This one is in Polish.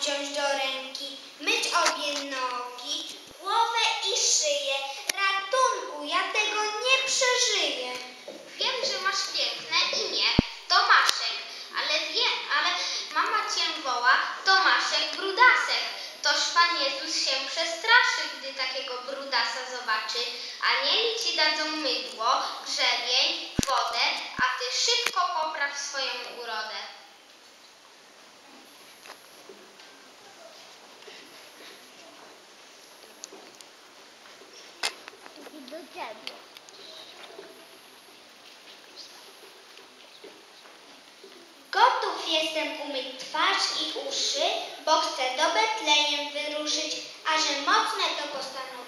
wziąć do ręki, myć obie nogi, głowę i szyję. Ratunku, ja tego nie przeżyję. Wiem, że masz piękne imię, Tomaszek, ale wiem, ale mama cię woła Tomaszek Brudasek. Toż Pan Jezus się przestraszy, gdy takiego brudasa zobaczy. Anieli ci dadzą mydło, grzebień, wodę, a ty szybko popraw swoją urodę. Ciebie. Gotów jestem umyć twarz i uszy, bo chcę do Betlejem wyruszyć, a że mocne to postanowienie,